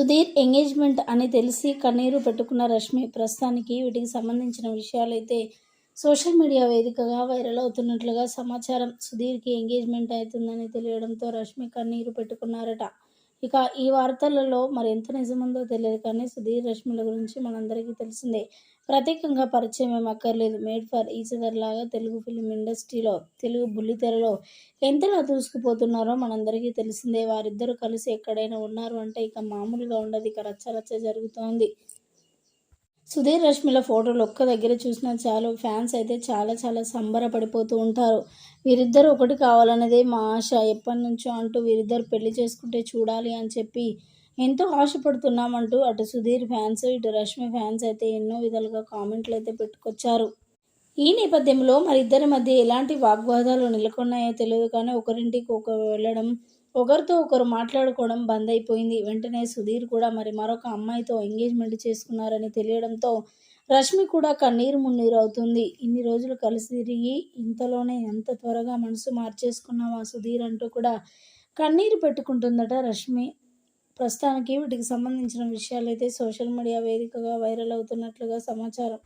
Sudheer engagement అని తెలిసి కన్నీరు పెట్టుకున్న రష్మి ప్రస్తుతానికి వీటికి సంబంధించిన విషయాలైతే సోషల్ మీడియా వేదికగా వైరల్ అవుతున్నట్లుగా సమాచారం సుధీర్కి ఎంగేజ్మెంట్ అవుతుందని తెలియడంతో రష్మి కన్నీరు పెట్టుకున్నారట. ఇక ఈ వార్తలలో మరి ఎంత నిజముందో తెలియదు కానీ సుధీర్ రష్మిల గురించి మనందరికీ తెలిసిందే. ప్రత్యేకంగా పరిచయం ఏం అక్కర్లేదు. మేడ్ ఫర్ ఈచదర్ లాగా తెలుగు ఫిలిం ఇండస్ట్రీలో తెలుగు బుల్లితెరలో ఎంతలా దూసుకుపోతున్నారో మనందరికీ తెలిసిందే. వారిద్దరూ కలిసి ఎక్కడైనా ఉన్నారు అంటే ఇక మామూలుగా ఉండదు. ఇక రచ్చ రచ్చ జరుగుతోంది. సుధీర్ రష్మిల ఫోటోలు ఒక్క దగ్గర చూసినా చాలు. ఫ్యాన్స్ అయితే చాలా చాలా సంబరపడిపోతూ ఉంటారు. వీరిద్దరు ఒకటి కావాలన్నదే మా ఆశ. ఎప్పటి నుంచో అంటూ వీరిద్దరు పెళ్ళి చేసుకుంటే చూడాలి అని చెప్పి ఎంతో ఆశపడుతున్నామంటూ అటు సుధీర్ ఫ్యాన్స్ ఇటు రష్మి ఫ్యాన్స్ అయితే ఎన్నో విధాలుగా కామెంట్లు అయితే పెట్టుకొచ్చారు. ఈ నేపథ్యంలో మరి ఇద్దరి మధ్య ఎలాంటి వాగ్వాదాలు నెలకొన్నాయో తెలియదు కానీ ఒకరింటికి ఒక వెళ్ళడం ఒకరితో ఒకరు మాట్లాడుకోవడం బంద్ అయిపోయింది వెంటనే సుధీర్ కూడా మరి మరొక అమ్మాయితో ఎంగేజ్మెంట్ చేసుకున్నారని తెలియడంతో రష్మి కూడా కన్నీరు మున్నీరు అవుతుంది. ఇన్ని రోజులు కలిసి తిరిగి ఇంతలోనే ఎంత త్వరగా మనసు మార్చేసుకున్నావా సుధీర్ అంటూ కూడా కన్నీరు పెట్టుకుంటుందట రష్మి. ప్రస్తుతానికి వీటికి సంబంధించిన విషయాలైతే సోషల్ మీడియా వేదికగా వైరల్ అవుతున్నట్లుగా సమాచారం.